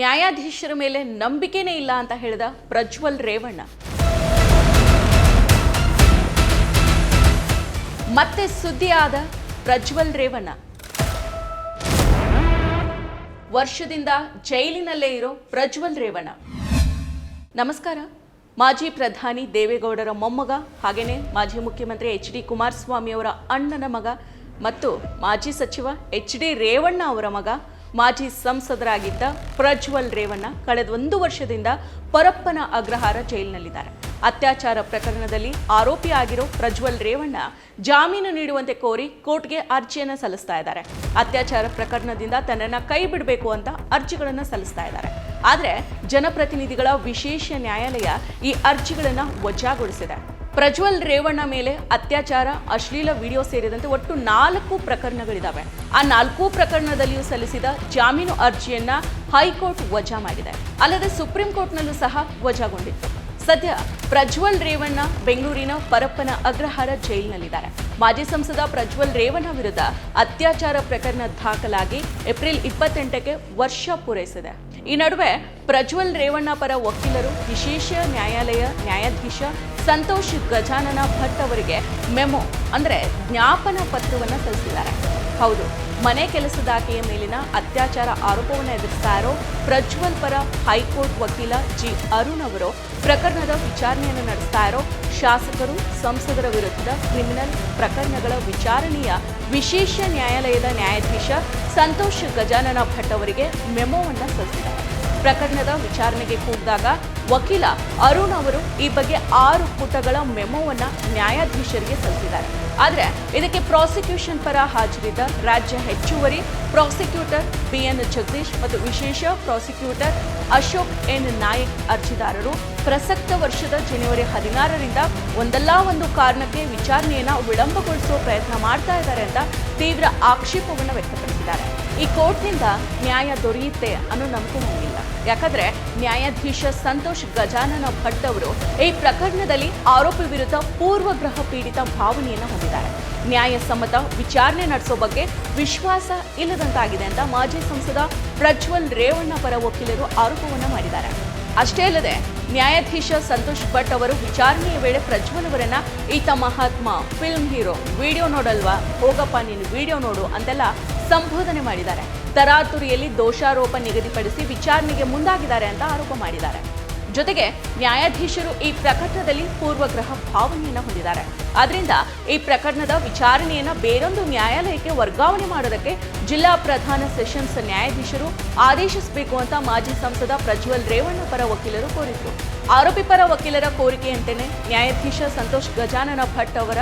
ನ್ಯಾಯಾಧೀಶರ ಮೇಲೆ ನಂಬಿಕೆನೇ ಇಲ್ಲ ಅಂತ ಹೇಳಿದ ಪ್ರಜ್ವಲ್ ರೇವಣ್ಣ. ಮತ್ತೆ ಸುದ್ದಿಯಾದ ಪ್ರಜ್ವಲ್ ರೇವಣ್ಣ. ವರ್ಷದಿಂದ ಜೈಲಿನಲ್ಲೇ ಇರೋ ಪ್ರಜ್ವಲ್ ರೇವಣ್ಣ. ನಮಸ್ಕಾರ, ಮಾಜಿ ಪ್ರಧಾನಿ ದೇವೇಗೌಡರ ಮೊಮ್ಮಗ ಹಾಗೆಯೇ ಮಾಜಿ ಮುಖ್ಯಮಂತ್ರಿ ಎಚ್ ಡಿ ಕುಮಾರಸ್ವಾಮಿ ಅವರ ಅಣ್ಣನ ಮಗ ಮತ್ತು ಮಾಜಿ ಸಚಿವ ಎಚ್ ಡಿ ರೇವಣ್ಣ ಅವರ ಮಗ ಮಾಜಿ ಸಂಸದರಾಗಿದ್ದ ಪ್ರಜ್ವಲ್ ರೇವಣ್ಣ ಕಳೆದ ಒಂದು ವರ್ಷದಿಂದ ಪರಪ್ಪನ ಅಗ್ರಹಾರ ಜೈಲಿನಲ್ಲಿದ್ದಾರೆ. ಅತ್ಯಾಚಾರ ಪ್ರಕರಣದಲ್ಲಿ ಆರೋಪಿಯಾಗಿರೋ ಪ್ರಜ್ವಲ್ ರೇವಣ್ಣ ಜಾಮೀನು ನೀಡುವಂತೆ ಕೋರಿ ಕೋರ್ಟ್ಗೆ ಅರ್ಜಿಯನ್ನು ಸಲ್ಲಿಸ್ತಾ ಇದ್ದಾರೆ. ಅತ್ಯಾಚಾರ ಪ್ರಕರಣದಿಂದ ತನ್ನನ್ನು ಕೈ ಬಿಡಬೇಕು ಅಂತ ಅರ್ಜಿಗಳನ್ನು ಸಲ್ಲಿಸ್ತಾ ಇದ್ದಾರೆ. ಆದರೆ ಜನಪ್ರತಿನಿಧಿಗಳ ವಿಶೇಷ ನ್ಯಾಯಾಲಯ ಈ ಅರ್ಜಿಗಳನ್ನು ವಜಾಗೊಳಿಸಿದೆ. ಪ್ರಜ್ವಲ್ ರೇವಣ್ಣ ಮೇಲೆ ಅತ್ಯಾಚಾರ, ಅಶ್ಲೀಲ ವಿಡಿಯೋ ಸೇರಿದಂತೆ ಒಟ್ಟು ನಾಲ್ಕು ಪ್ರಕರಣಗಳಿದ್ದಾವೆ ಆ ನಾಲ್ಕು ಪ್ರಕರಣದಲ್ಲಿಯೂ ಸಲ್ಲಿಸಿದ ಜಾಮೀನು ಅರ್ಜಿಯನ್ನ ಹೈಕೋರ್ಟ್ ವಜಾ ಮಾಡಿದೆ. ಅಲ್ಲದೆ ಸುಪ್ರೀಂ ಕೋರ್ಟ್ನಲ್ಲೂ ಸಹ ವಜಾಗೊಂಡಿತ್ತು. ಸದ್ಯ ಪ್ರಜ್ವಲ್ ರೇವಣ್ಣ ಬೆಂಗಳೂರಿನ ಪರಪ್ಪನ ಅಗ್ರಹಾರ ಜೈಲಿನಲ್ಲಿದ್ದಾರೆ. ಮಾಜಿ ಸಂಸದ ಪ್ರಜ್ವಲ್ ರೇವಣ್ಣ ವಿರುದ್ಧ ಅತ್ಯಾಚಾರ ಪ್ರಕರಣ ದಾಖಲಾಗಿ ಏಪ್ರಿಲ್ ಇಪ್ಪತ್ತೆಂಟಕ್ಕೆ ವರ್ಷ ಪೂರೈಸಿದೆ. ಈ ನಡುವೆ ಪ್ರಜ್ವಲ್ ರೇವಣ್ಣ ಪರ ವಕೀಲರು ವಿಶೇಷ ನ್ಯಾಯಾಲಯ ನ್ಯಾಯಾಧೀಶ ಸಂತೋಷ್ ಗಜಾನನ ಭಟ್ ಅವರಿಗೆ ಮೆಮೊ, ಅಂದ್ರೆ ಜ್ಞಾಪನ ಪತ್ರವನ್ನು ಸಲ್ಲಿಸಿದ್ದಾರೆ. ಹೌದು, ಮನೆ ಕೆಲಸದಾಕೆಯ ಮೇಲಿನ ಅತ್ಯಾಚಾರ ಆರೋಪವನ್ನು ಎದುರಿಸ್ತಾ ಇರೋ ಪ್ರಜ್ವಲ್ ಪರ ಹೈಕೋರ್ಟ್ ವಕೀಲ ಜಿ ಅರುಣ್ ಅವರು ಪ್ರಕರಣದ ವಿಚಾರಣೆಯನ್ನು ನಡೆಸ್ತಾ ಇರೋ ಶಾಸಕರು, ಸಂಸದರ ವಿರುದ್ಧದ ಕ್ರಿಮಿನಲ್ ಪ್ರಕರಣಗಳ ವಿಚಾರಣೆಯ ವಿಶೇಷ ನ್ಯಾಯಾಲಯದ ನ್ಯಾಯಾಧೀಶ ಸಂತೋಷ್ ಗಜಾನನ ಭಟ್ ಅವರಿಗೆ ಮೆಮೊವನ್ನು ಸಲ್ಲಿಸಿದ್ದಾರೆ. ಪ್ರಕರಣದ ವಿಚಾರಣೆಗೆ ಕೂಗಿದಾಗ ವಕೀಲ ಅರುಣ್ ಅವರು ಈ ಬಗ್ಗೆ ಆರು ಪುಟಗಳ ಮೆಮೊವನ್ನ ನ್ಯಾಯಾಧೀಶರಿಗೆ ಸಲ್ಲಿಸಿದ್ದಾರೆ. ಆದರೆ ಇದಕ್ಕೆ ಪ್ರಾಸಿಕ್ಯೂಷನ್ ಪರ ಹಾಜರಿದ್ದ ರಾಜ್ಯ ಹೆಚ್ಚುವರಿ ಪ್ರಾಸಿಕ್ಯೂಟರ್ ಬಿ ಎನ್ ಜಗದೀಶ್ ಮತ್ತು ವಿಶೇಷ ಪ್ರಾಸಿಕ್ಯೂಟರ್ ಅಶೋಕ್ ಎನ್ ನಾಯಕ್ ಅರ್ಜಿದಾರರು ಪ್ರಸಕ್ತ ವರ್ಷದ ಜನವರಿ ಹದಿನಾರರಿಂದ ಒಂದಲ್ಲ ಒಂದು ಕಾರಣಕ್ಕೆ ವಿಚಾರಣೆಯನ್ನು ವಿಳಂಬಗೊಳಿಸುವ ಪ್ರಯತ್ನ ಮಾಡ್ತಾ ಇದ್ದಾರೆ ಅಂತ ತೀವ್ರ ಆಕ್ಷೇಪವನ್ನು ವ್ಯಕ್ತಪಡಿಸಿದ್ದಾರೆ. ಈ ಕೋರ್ಟ್ನಿಂದ ನ್ಯಾಯ ದೊರೆಯುತ್ತೆ ಅನ್ನೋ ನಂಬಿಕೆ ನನಗಿಲ್ಲ ಯಾಕಂದ್ರೆ ನ್ಯಾಯಾಧೀಶ ಸಂತೋಷ್ ಗಜಾನನ ಭಟ್ ಅವರು ಈ ಪ್ರಕರಣದಲ್ಲಿ ಆರೋಪಿ ವಿರುದ್ಧ ಪೂರ್ವಗ್ರಹ ಪೀಡಿತ ಭಾವನೆಯನ್ನು ಹೊಂದಿದ್ದಾರೆ. ನ್ಯಾಯಸಮ್ಮತ ವಿಚಾರಣೆ ನಡೆಸೋ ಬಗ್ಗೆ ವಿಶ್ವಾಸ ಇಲ್ಲದಂತಾಗಿದೆ ಅಂತ ಮಾಜಿ ಸಂಸದ ಪ್ರಜ್ವಲ್ ರೇವಣ್ಣ ಪರ ವಕೀಲರು ಆರೋಪವನ್ನು ಮಾಡಿದ್ದಾರೆ. ಅಷ್ಟೇ ಅಲ್ಲದೆ ನ್ಯಾಯಾಧೀಶ ಸಂತೋಷ್ ಭಟ್ ಅವರು ವಿಚಾರಣೆಯ ವೇಳೆ ಪ್ರಜ್ವಲ್ ಅವರನ್ನ, ಈತ ಮಹಾತ್ಮ ಫಿಲ್ಮ್ ಹೀರೋ ವಿಡಿಯೋ ನೋಡಲ್ವಾ? ಹೋಗಪ್ಪ, ನೀನು ವಿಡಿಯೋ ನೋಡು ಅಂತೆಲ್ಲ ಸಂಬೋಧನೆ ಮಾಡಿದ್ದಾರೆ. ತರಾತುರಿಯಲ್ಲಿ ದೋಷಾರೋಪ ನಿಗದಿಪಡಿಸಿ ವಿಚಾರಣೆಗೆ ಮುಂದಾಗಿದ್ದಾರೆ ಅಂತ ಆರೋಪ ಮಾಡಿದ್ದಾರೆ. ಜೊತೆಗೆ ನ್ಯಾಯಾಧೀಶರು ಈ ಪ್ರಕರಣದಲ್ಲಿ ಪೂರ್ವಗ್ರಹ ಭಾವನೆಯನ್ನು ಹೊಂದಿದ್ದಾರೆ. ಆದ್ರಿಂದ ಈ ಪ್ರಕರಣದ ವಿಚಾರಣೆಯನ್ನು ಬೇರೊಂದು ನ್ಯಾಯಾಲಯಕ್ಕೆ ವರ್ಗಾವಣೆ ಮಾಡೋದಕ್ಕೆ ಜಿಲ್ಲಾ ಪ್ರಧಾನ ಸೆಷನ್ಸ್ ನ್ಯಾಯಾಧೀಶರು ಆದೇಶಿಸಬೇಕು ಅಂತ ಮಾಜಿ ಸಂಸದ ಪ್ರಜ್ವಲ್ ರೇವಣ್ಣ ಪರ ವಕೀಲರು ಕೋರಿದ್ರು. ಆರೋಪಿ ಪರ ವಕೀಲರ ಕೋರಿಕೆಯಂತೆಯೇ ನ್ಯಾಯಾಧೀಶ ಸಂತೋಷ್ ಗಜಾನನ ಭಟ್ ಅವರ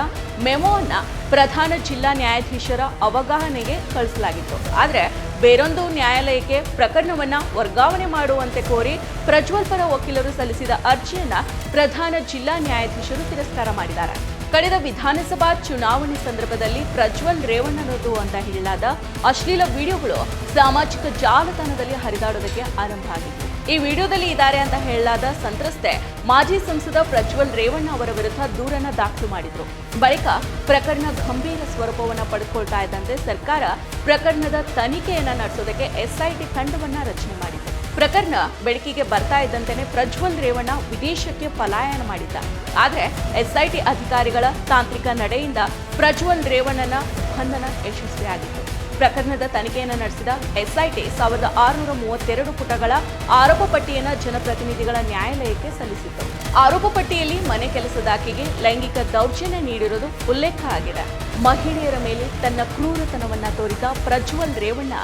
ಮೆಮೋವನ್ನು ಪ್ರಧಾನ ಜಿಲ್ಲಾ ನ್ಯಾಯಾಧೀಶರ ಅವಗಾಹನೆಗೆ ಕಳಿಸಲಾಗಿತ್ತು. ಆದರೆ ಬೇರೊಂದು ನ್ಯಾಯಾಲಯಕ್ಕೆ ಪ್ರಕರಣವನ್ನು ವರ್ಗಾವಣೆ ಮಾಡುವಂತೆ ಕೋರಿ ಪ್ರಜ್ವಲ್ ಪರ ವಕೀಲರು ಸಲ್ಲಿಸಿದ ಅರ್ಜಿಯನ್ನು ಪ್ರಧಾನ ಜಿಲ್ಲಾ ನ್ಯಾಯಾಧೀಶರು ತಿರಸ್ಕಾರ ಮಾಡಿದ್ದಾರೆ. ಕಳೆದ ವಿಧಾನಸಭಾ ಚುನಾವಣೆ ಸಂದರ್ಭದಲ್ಲಿ ಪ್ರಜ್ವಲ್ ರೇವಣ್ಣನದು ಅಂತ ಹೇಳಲಾದ ಅಶ್ಲೀಲ ವಿಡಿಯೋಗಳು ಸಾಮಾಜಿಕ ಜಾಲತಾಣದಲ್ಲಿ ಹರಿದಾಡೋದಕ್ಕೆ ಆರಂಭ ಆಗಿತ್ತು. ಈ ವಿಡಿಯೋದಲ್ಲಿ ಇದ್ದಾರೆ ಅಂತ ಹೇಳಲಾದ ಸಂತ್ರಸ್ತೆ ಮಾಜಿ ಸಂಸದ ಪ್ರಜ್ವಲ್ ರೇವಣ್ಣ ಅವರ ವಿರುದ್ಧ ದೂರನ್ನ ದಾಖಲು ಮಾಡಿದ್ರು. ಬಳಿಕ ಪ್ರಕರಣ ಗಂಭೀರ ಸ್ವರೂಪವನ್ನ ಪಡೆದುಕೊಳ್ತಾ ಇದ್ದಂತೆ ಸರ್ಕಾರ ಪ್ರಕರಣದ ತನಿಖೆಯನ್ನ ನಡೆಸೋದಕ್ಕೆ ಎಸ್ಐಟಿ ತಂಡವನ್ನ ರಚನೆ ಮಾಡಿದೆ. ಪ್ರಕರಣ ಬೆಳಕಿಗೆ ಬರ್ತಾ ಇದ್ದಂತೆಯೇ ಪ್ರಜ್ವಲ್ ರೇವಣ್ಣ ವಿದೇಶಕ್ಕೆ ಪಲಾಯನ ಮಾಡಿದ್ದ. ಆದರೆ ಎಸ್ಐಟಿ ಅಧಿಕಾರಿಗಳ ತಾಂತ್ರಿಕ ನಡೆಯಿಂದ ಪ್ರಜ್ವಲ್ ರೇವಣ್ಣನ ಬಂಧನ ಯಶಸ್ವಿಯಾಗಿತ್ತು. ಪ್ರಕರಣದ ತನಿಖೆಯನ್ನು ನಡೆಸಿದ ಎಸ್ಐಟಿ ಸಾವಿರದ ಆರುನೂರ ಮೂವತ್ತೆರಡು ಪುಟಗಳ ಆರೋಪ ಪಟ್ಟಿಯನ್ನು ಜನಪ್ರತಿನಿಧಿಗಳ ನ್ಯಾಯಾಲಯಕ್ಕೆ ಸಲ್ಲಿಸಿತ್ತು. ಆರೋಪ ಪಟ್ಟಿಯಲ್ಲಿ ಮನೆ ಕೆಲಸದಾಕಿಗೆ ಲೈಂಗಿಕ ದೌರ್ಜನ್ಯ ನೀಡಿರುವುದು ಉಲ್ಲೇಖ ಆಗಿದೆ. ಮಹಿಳೆಯರ ಮೇಲೆ ತನ್ನ ಕ್ರೂರತನವನ್ನ ತೋರಿದ ಪ್ರಜ್ವಲ್ ರೇವಣ್ಣ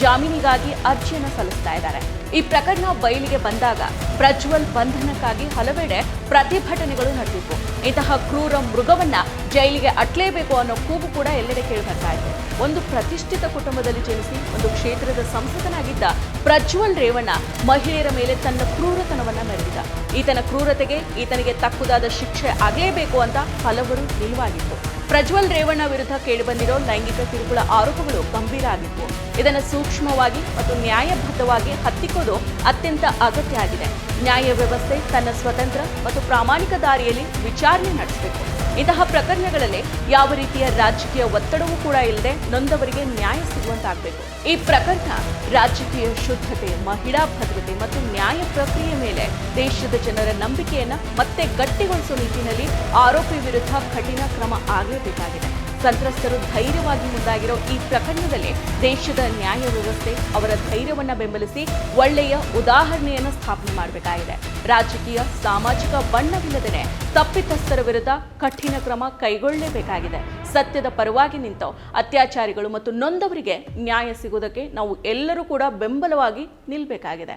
ಜಾಮೀನಿಗಾಗಿ ಅರ್ಜಿಯನ್ನು ಸಲ್ಲಿಸ್ತಾ ಇದ್ದಾರೆ. ಈ ಪ್ರಕರಣ ಬಯಲಿಗೆ ಬಂದಾಗ ಪ್ರಜ್ವಲ್ ಬಂಧನಕ್ಕಾಗಿ ಹಲವೆಡೆ ಪ್ರತಿಭಟನೆಗಳು ನಡೆದಿದ್ವು. ಇಂತಹ ಕ್ರೂರ ಮೃಗವನ್ನ ಜೈಲಿಗೆ ಅಟ್ಲೇಬೇಕು ಅನ್ನೋ ಕೂಗು ಕೂಡ ಎಲ್ಲೆಡೆ ಕೇಳಿಬರ್ತಾ ಇದೆ. ಒಂದು ಪ್ರತಿಷ್ಠಿತ ಕುಟುಂಬದಲ್ಲಿ ಜನಿಸಿ ಒಂದು ಕ್ಷೇತ್ರದ ಸಂಸದನಾಗಿದ್ದ ಪ್ರಜ್ವಲ್ ರೇವಣ್ಣ ಮಹಿಳೆಯರ ಮೇಲೆ ತನ್ನ ಕ್ರೂರತನವನ್ನ ಮೆರೆದಿದ್ದ. ಈತನ ಕ್ರೂರತೆಗೆ ಈತನಿಗೆ ತಕ್ಕುದಾದ ಶಿಕ್ಷೆ ಆಗಲೇಬೇಕು ಅಂತ ಹಲವರು ನಿಲುವಾಗಿತ್ತು. ಪ್ರಜ್ವಲ್ ರೇವಣ್ಣ ವಿರುದ್ಧ ಕೇಳಿಬಂದಿರೋ ಲೈಂಗಿಕ ಕಿರುಕುಳ ಆರೋಪಗಳು ಗಂಭೀರ ಆಗಿತ್ತು. ಇದನ್ನು ಸೂಕ್ಷ್ಮವಾಗಿ ಮತ್ತು ನ್ಯಾಯಬದ್ಧವಾಗಿ ಹತ್ತಿಕ್ಕೋದು ಅತ್ಯಂತ ಅಗತ್ಯ ಆಗಿದೆ. ನ್ಯಾಯ ವ್ಯವಸ್ಥೆ ತನ್ನ ಸ್ವತಂತ್ರ ಮತ್ತು ಪ್ರಾಮಾಣಿಕ ದಾರಿಯಲ್ಲಿ ವಿಚಾರಣೆ ನಡೆಸಬೇಕು. ಇಂತಹ ಪ್ರಕರಣಗಳಲ್ಲಿ ಯಾವ ರೀತಿಯ ರಾಜಕೀಯ ಒತ್ತಡವೂ ಕೂಡ ಇಲ್ಲದೆ ನೊಂದವರಿಗೆ ನ್ಯಾಯ ಸಿಗುವಂತಾಗಬೇಕು. ಈ ಪ್ರಕರಣ ರಾಜಕೀಯ ಶುದ್ಧತೆ, ಮಹಿಳಾ ಭದ್ರತೆ ಮತ್ತು ನ್ಯಾಯ ಪ್ರಕ್ರಿಯೆ ಮೇಲೆ ದೇಶದ ಜನರ ನಂಬಿಕೆಯನ್ನ ಮತ್ತೆ ಗಟ್ಟಿಗೊಳಿಸುವ ನಿಟ್ಟಿನಲ್ಲಿ ಆರೋಪಿ ವಿರುದ್ಧ ಕಠಿಣ ಕ್ರಮ ಆಗಲೇಬೇಕಾಗಿದೆ. ಸಂತ್ರಸ್ತರು ಧೈರ್ಯವಾಗಿ ಮುಂದಾಗಿರೋ ಈ ಪ್ರಕರಣದಲ್ಲಿ ದೇಶದ ನ್ಯಾಯ ವ್ಯವಸ್ಥೆ ಅವರ ಧೈರ್ಯವನ್ನು ಬೆಂಬಲಿಸಿ ಒಳ್ಳೆಯ ಉದಾಹರಣೆಯನ್ನು ಸ್ಥಾಪನೆ ಮಾಡಬೇಕಾಗಿದೆ. ರಾಜಕೀಯ, ಸಾಮಾಜಿಕ ಬಣ್ಣವಿಲ್ಲದೇ ತಪ್ಪಿತಸ್ಥರ ವಿರುದ್ಧ ಕಠಿಣ ಕ್ರಮ ಕೈಗೊಳ್ಳಲೇಬೇಕಾಗಿದೆ. ಸತ್ಯದ ಪರವಾಗಿ ನಿಂತು ಅತ್ಯಾಚಾರಿಗಳು ಮತ್ತು ನೊಂದವರಿಗೆ ನ್ಯಾಯ ಸಿಗುವುದಕ್ಕೆ ನಾವು ಎಲ್ಲರೂ ಕೂಡ ಬೆಂಬಲವಾಗಿ ನಿಲ್ಲಬೇಕಾಗಿದೆ